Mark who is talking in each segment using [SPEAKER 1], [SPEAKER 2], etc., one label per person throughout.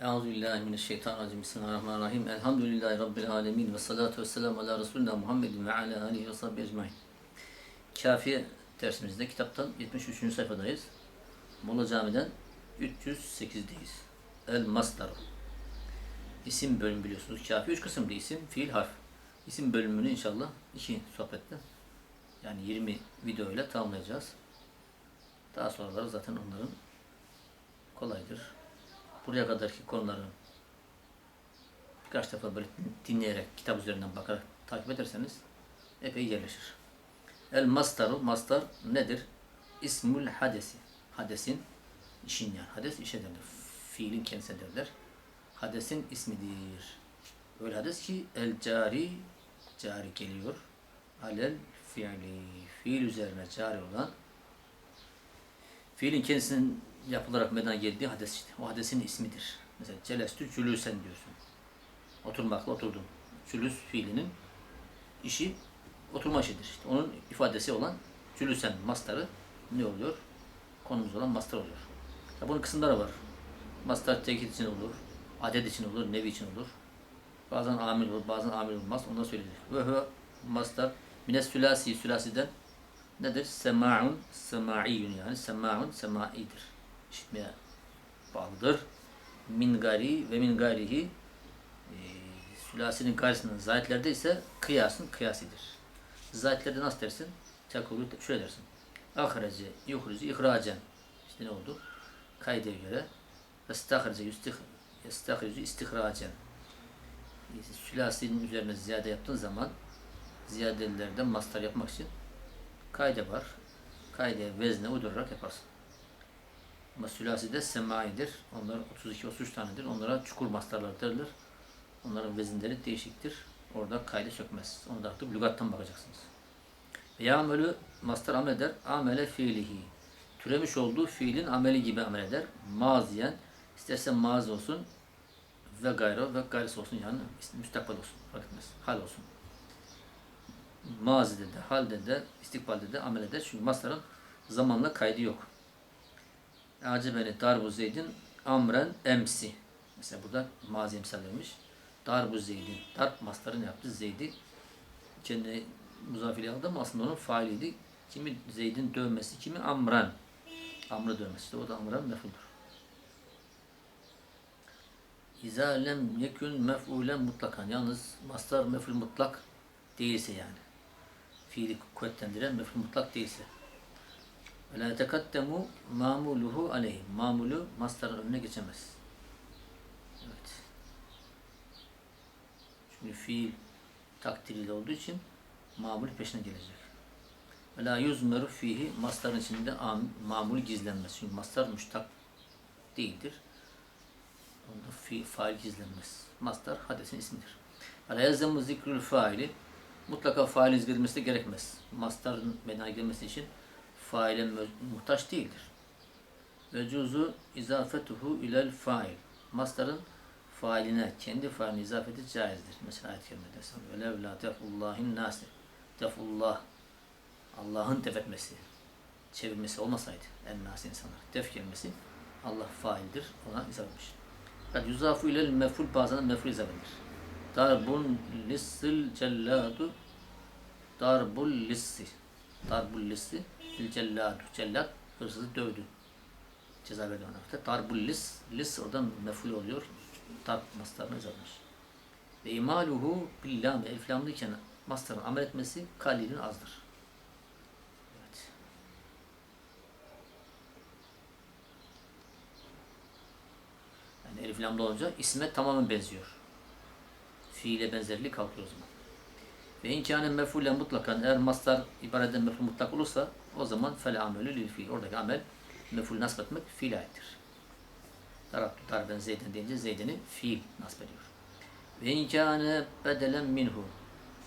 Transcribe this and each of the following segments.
[SPEAKER 1] Euzubillahimineşşeytanirracim. Bismillahirrahmanirrahim. Elhamdülillahi Rabbil alemin. Ve salatu ve selamu ala Resulina Muhammedin ve ala alihi ve sahbihi ecmain. Kafiye dersimizde kitaptan 73. sayfadayız. Molla Cami'den 308'deyiz. El Masdar. İsim bölümü biliyorsunuz. Kafi üç kısımda isim, fiil, harf. İsim bölümünü inşallah iki sohbette yani 20 video ile tamamlayacağız. Daha sonraları zaten onların kolaydır. Buraya kadarki konuları birkaç defa böyle dinleyerek, kitap üzerinden bakarak takip ederseniz epey yerleşir. El mastaru, mastar nedir? İsmul hadesi. Hadesin işin yani. Hades işe derler. Fiilin kendisi derler. Hadesin ismidir. Öyle hades ki el cari, cari geliyor. Alel fiili. Fiil üzerine cari olan fiilin kendisinin yapılarak meydana geldiği hades işte. O hadesin ismidir. Mesela celestü cülüsen diyorsun. Oturmakla oturdum. Cülüs fiilinin işi oturma işidir. İşte onun ifadesi olan cülüsen mastarı ne oluyor? Konumuz olan mastar oluyor. Ya bunun kısımları var. Mastar tekit için olur, adet için olur, nevi için olur. Bazen amil olur, bazen amil olmaz. Ondan söylenir. Ve huve mastar mines sülasi, sülasiden nedir? Sema'un, sema'iyyun yani. Sema'un, semaidir. İşitmeye bağlıdır. Min gari ve min garihi e, sülasinin karşısında zayitlerde ise kıyasın kıyasidir. Zayitlerde nasıl dersin? Tekulu şöyle dersin. Ahrece, yuhrici, ihracen. İşte ne oldu? Kaydeye göre Estahrice, estahrici, istihracen. Sülasinin üzerine ziyade yaptığın zaman ziyadelerden mastar yapmak için kayde var. Kayde vezne uydurarak yaparsın. Ama de semaidir. Onlar 32-33 tanedir. Onlara çukur mastarlar derler. Onların vezinleri değişiktir. Orada kaydı sökmez. Onu da artık lügattan bakacaksınız. Ve amelü mastar amel eder. Amele fiilihi. Türemiş olduğu fiilin ameli gibi amel eder. Maziyen. isterse mazi olsun ve gayrı ve gayrısı olsun yani müstakbel olsun. Fark etmez. Hal olsun. Mazide de, halde de, istikbalde de amel eder. Çünkü mastarın zamanla kaydı yok. Acebeni darbu zeydin amren emsi. Mesela burada mazi emsal vermiş. Darbu zeydin. Darb mastarı ne yaptı? Zeydi kendi muzafili aldı ama aslında onun failiydi. Kimi Zeyd'in dövmesi, kimi Amran. Amr'ı dövmesi. de O da Amran mefuldur. İza lem yekün mef'ulen mutlakan. Yalnız mastar mef'ul mutlak değilse yani. Fiili kuvvetlendiren mef'ul mutlak değilse. La tekaddemu mamuluhu aleyhi. Mamulu mastarın önüne geçemez. Evet. Çünkü fiil takdiriyle olduğu için mamul peşine gelecek. Ve la yuzmeru fihi mastarın içinde mamul gizlenmez. Çünkü mastar müştak değildir. Onda fi, fail gizlenmez. Mastar hadesin ismidir. Ve la yazemu zikrül faili mutlaka fail zikredilmesi gerekmez. Mastarın meydana gelmesi için faile muhtaç değildir. Ve cuzu izafetuhu ilel fail. Mastarın failine, kendi failine izafeti caizdir. Mesela ayet kerimede desem. Velev la tefullahin nasi. Tefullah. Allah'ın tefetmesi, çevirmesi olmasaydı en nasi insanlar. Tef kelimesi Allah faildir. Ona izah etmiş. Kad yuzafu ilel meful bazen meful izah edilir. Darbun lissil celladu darbul lissi darbul lissi il celladu cellat hırsızı dövdü. Ceza verdi ona. Darbul lis lis oradan meful oluyor. Darb mastarını izah etmiş. Ve imaluhu billam elif lamlıyken mastarın amel etmesi kalilin azdır. Evet. Yani elif lamda olunca isme tamamen benziyor. Fiile benzerliği kalkıyor o zaman. Ve inkâne mef'ulen mutlakan eğer mastar ibareden mef'ul mutlak olursa o zaman fel amelü lil fiil. Oradaki amel mef'ul nasip etmek fiil aittir. Darabtu darben zeyden deyince zeydeni fiil nasip ediyor. Ve inkâne bedelen minhu.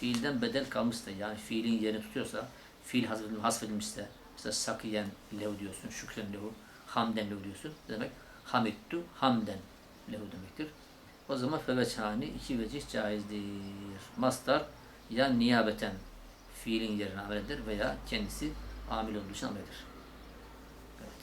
[SPEAKER 1] Fiilden bedel kalmışsa yani fiilin yerini tutuyorsa, fiil hasfedilmişse, mesela sakiyen lehu diyorsun, şükren lehu, hamden lehu diyorsun. Demek hamittu hamden lehu demektir. O zaman feveçhani iki vecih caizdir. Mastar ya niyabeten fiilin yerine amel eder veya kendisi amil olduğu için amel eder. Evet.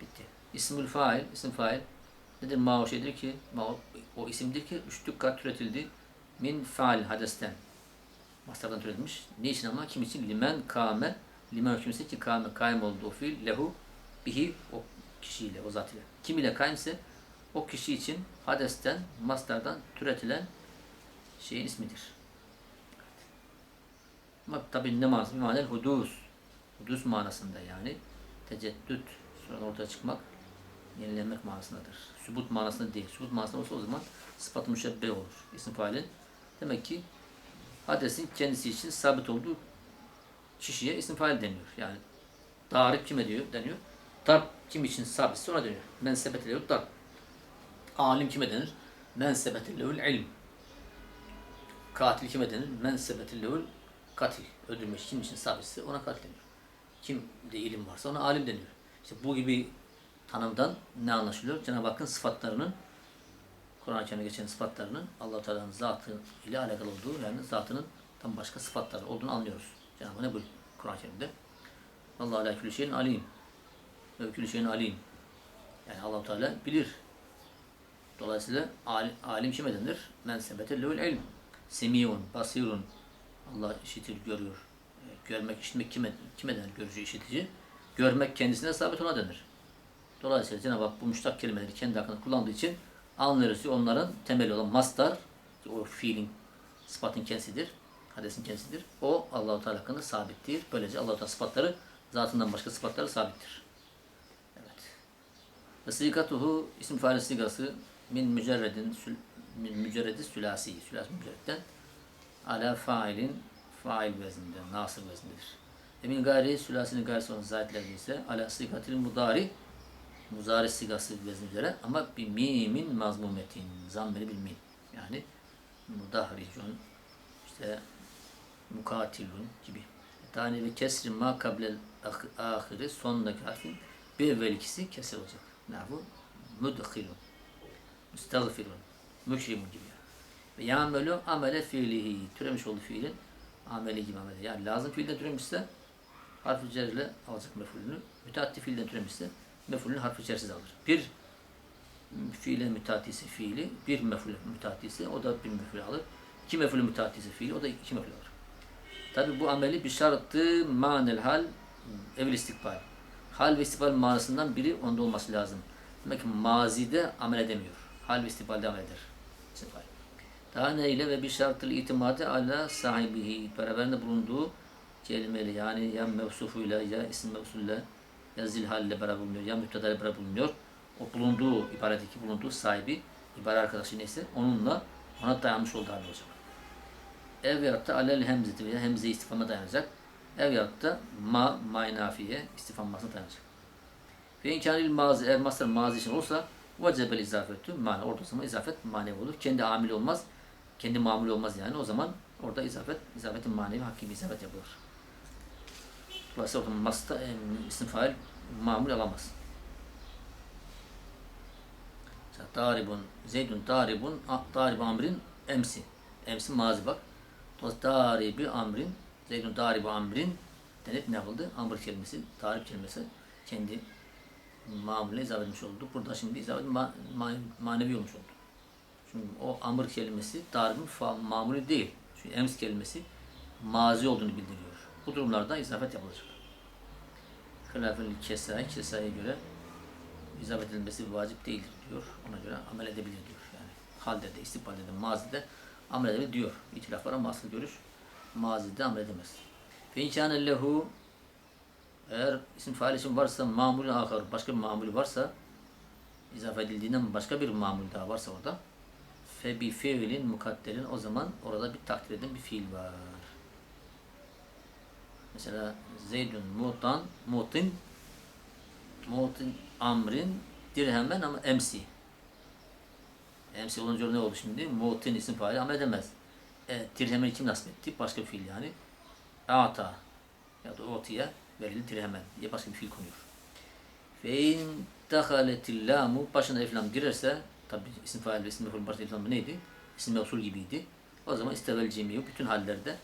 [SPEAKER 1] Bitti. İsmül fail, isim fail Nedir ma o şeydir ki? Ma o, isimdir ki üçlük kat türetildi. Min faal hadesten. Mastardan türetilmiş. Ne için ama? Kim için? Limen kâme. Limen kimse ki kâme kaim oldu o fiil. Lehu bihi o kişiyle, o zat ile. Kim ile kaimse o kişi için hadesten, mastardan türetilen şeyin ismidir. Ama tabi ne manası? Bir manel hudus. Hudus manasında yani. Teceddüt, sonra ortaya çıkmak, yenilenmek manasındadır. Sübut manasında değil. Sübut manasında olsa o zaman sıfat müşebbe olur. İsim failin. Demek ki hadesin kendisi için sabit olduğu kişiye isim fail deniyor. Yani darip kime diyor deniyor. Darp kim için sabitse ona deniyor. Men sebetelehu darp. Alim kime denir? Men sebetelehu'l ilm. Katil kime denir? Men sebetelehu'l katil. Öldürmek kim için sabitse ona katil deniyor. Kim de ilim varsa ona alim deniyor. İşte bu gibi tanımdan ne anlaşılıyor? Cenab-ı Hakk'ın sıfatlarının Kur'an-ı Kerim'de geçen sıfatlarının allah Teala'nın zatı ile alakalı olduğu yani zatının tam başka sıfatları olduğunu anlıyoruz. Cenab-ı Hak ne buyuruyor Kur'an-ı Kerim'de? Allah ala külü şeyin alim. Ve külü şeyin alim. Yani allah Teala bilir. Dolayısıyla alim, alim kime denir? Men sebete lehul ilm. Semiyun, basirun. Allah işitir, görüyor. Görmek, işitmek kime, kime denir? Görücü, işitici. Görmek kendisine sabit ona denir. Dolayısıyla Cenab-ı Hak bu müştak kelimeleri kendi hakkında kullandığı için ki onların temeli olan mastar, o fiilin, sıfatın kendisidir, hadesin kendisidir. O Allah-u Teala hakkında sabittir. Böylece Allah-u Teala sıfatları zatından başka sıfatları sabittir. Evet. Ve isim fail sigası min mücerredin min mücerredi sülasi, sülasi mücerredden ala failin fail vezinde, nasır vezindedir. E min gayri sülasinin gayrisi olan zayitlerde ise ala sigatil mudari muzari sigası vezin üzere ama bir mimin mazmumetin, zammeli bir mim. Yani mudahricun, işte mukatilun gibi. Tane ve kesri ma kablel ah- ahiri sondaki harfin bir evvel ikisi olacak. Ne bu? Mudhilun, müstagfirun, müşrimun gibi. Ve yamelu amele fiilihi. Türemiş olduğu fiilin ameli gibi ameli. Yani lazım fiilden türemişse harf-i cerle alacak mefulünü. Müteaddi fiilden türemişse mefulünü harf-i cersiz alır. Bir fiilin müteaddisi fiili, bir meful müteaddisi o da bir meful alır. İki meful müteaddisi fiili o da iki meful alır. Tabi bu ameli bir şartı manel hal evvel istikbal. Hal ve istikbal manasından biri onda olması lazım. Demek ki mazide amel edemiyor. Hal ve istikbalde amel eder. İstikbal. Daha neyle ve bir şartı itimadı ala sahibihi beraberinde bulunduğu kelimeyle yani ya mevsufuyla ya isim mevsufuyla ya zilhalle beraber bulunuyor ya müptedayla beraber bulunuyor. O bulunduğu ibaretteki bulunduğu sahibi ibare arkadaşı neyse onunla ona dayanmış olduğu halde olacak. Ev yahut da alel hemzeti veya hemze istifama dayanacak. Ev yahut da ma maynafiye istifammasına dayanacak. Ve imkanil mazi eğer mastar mazi için olursa vecebel izafetü mana orada zaman izafet manevi olur. Kendi amil olmaz. Kendi mamul olmaz yani. O zaman orada izafet, izafetin manevi hakiki izafet yapılır. Dolayısıyla masta, e, isim fail mamul alamaz. Mesela Daribun, Zeydun daribun, a- darib amrin emsi. Emsi mazi bak. Dolayısıyla daribi amrin, Zeydun daribu amrin denip ne yapıldı? Amr kelimesi, tarif kelimesi kendi mamule izah edilmiş oldu. Burada şimdi izah ma- ma- manevi olmuş oldu. Çünkü o amr kelimesi daribin mamulü değil. Çünkü ems kelimesi mazi olduğunu bildiriyor. Bu durumlarda izafet yapılacak. Hilafel kesai, kesaya göre izafet edilmesi vacip değildir diyor. Ona göre amel edebilir diyor. Yani halde de, istikbalde de, mazide amel edebilir diyor. İtilaf var ama asıl görüş mazide amel edemez. Fe inkâne lehu eğer isim fail için varsa mamulü ahar, başka bir mamulü varsa izafe edildiğinden başka bir mamul daha varsa orada fe bi fiilin mukadderin o zaman orada bir takdir eden bir fiil var. Mesela Zeydun mutan mutin mutin amrin dirhemen ama emsi. Emsi olunca ne oldu şimdi? Mutin isim faili amel edemez. E, dirhemeni kim nasip etti? Başka bir fiil yani. Ata ya da otiye verildi dirhemen diye başka bir fiil konuyor. Fe in dehaletil lamu başına eflam girerse tabi isim fail ve isim meful eflam neydi? İsim mevsul gibiydi. O zaman istevel cemiyu bütün hallerde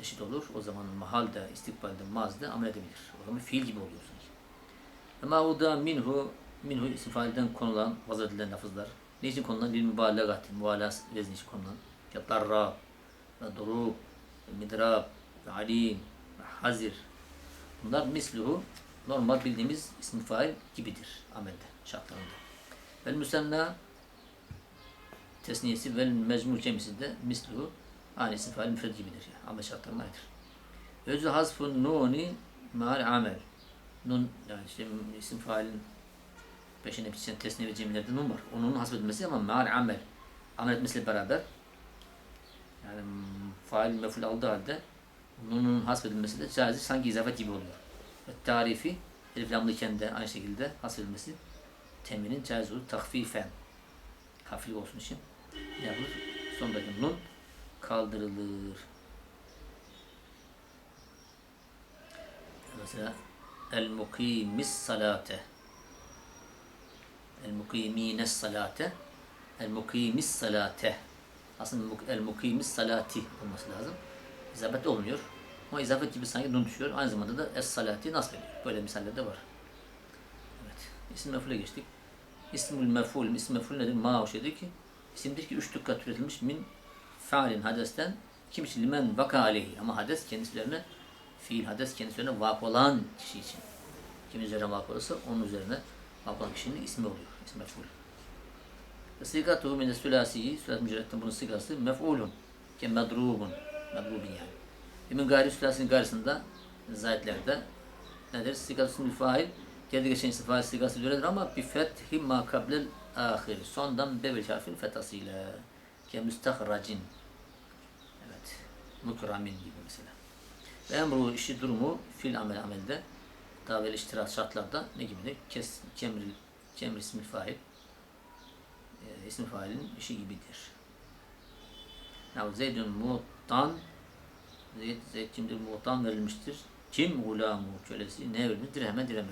[SPEAKER 1] eşit olur. O zaman mahalde, istikbalde, mazide amel edebilir. O zaman fiil gibi oluyor sanki. Ama o da minhu minhu isim failden konulan, vaz edilen lafızlar. Ne için konulan? Lil mübalağati, mübalağa vezni için konulan. Ya darrab, ve durub, ve midrab, ve alim, ve hazir. Bunlar misluhu normal bildiğimiz isim fail gibidir amelde, şartlarında. Vel müsenna tesniyesi vel mecmur cemisi de misluhu aynı isim fail müfred gibidir. Yani amel şartlarına aittir. Özü hasfun nuni mal amel. Nun yani işte isim failin peşine geçen tesniye ve cemilerde nun var. Onun hasfedilmesi ama mal amel. Amel etmesiyle beraber yani fail meful aldığı halde nunun hasfedilmesi de caizi sanki izafet gibi oluyor. Ve tarifi elif lamlıyken de aynı şekilde hasfedilmesi teminin caiz olur. Takfifen hafif olsun için ne yapılır? Sondaki nun kaldırılır. Mesela el mukimis salate el mukimines salate el mukimis salate aslında el mukimis salati olması lazım. İzafet olmuyor. Ama izafet gibi sanki nun düşüyor. Aynı zamanda da es salati nasıl ediyor? Böyle misaller de var. Evet. İsim mef'ule geçtik. İsmül mef'ul, isim mef'ul nedir? Ma o şeydir ki isimdir ki üç türetilmiş min faalin hadesten kim limen vaka aleyhi ama hades kendislerine fiil hades kendislerine vak olan kişi için. Kim üzerine vak olursa onun üzerine vak olan kişinin ismi oluyor. İsmi mef'ul. Ve Sigatuhu mine sülasiyi, sülat mücerretten bunun sigası mef'ulun. Ke medrubun. Medrubun yani. Emin gayri sülasinin gayrısında zayitlerde nedir? Sigatu ismi fail. Geldi geçen isim fail sigası üredir ama bi fethi ma kablel ahir. Sondan bevel harfin fethasıyla. Ke müstahracin. Evet. Mukramin gibi mesela. Ve emru işi durumu fil amel amelde davel iştirak şartlarda ne gibidir? Kes, kemr, kemr ismi fail e, isim failin işi gibidir. Ya Zeydün mu'tan Zeyd, Zeyd kimdir? Mu'tan verilmiştir. Kim gulamu kölesi ne verilmiş? Dirheme dirhem.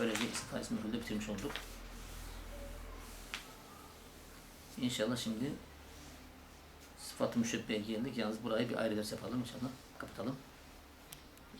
[SPEAKER 1] Evet. İsmi failde bitirmiş olduk. İnşallah şimdi sıfat-ı geldik. Yalnız burayı bir ayrı ders yapalım inşallah. Kapatalım.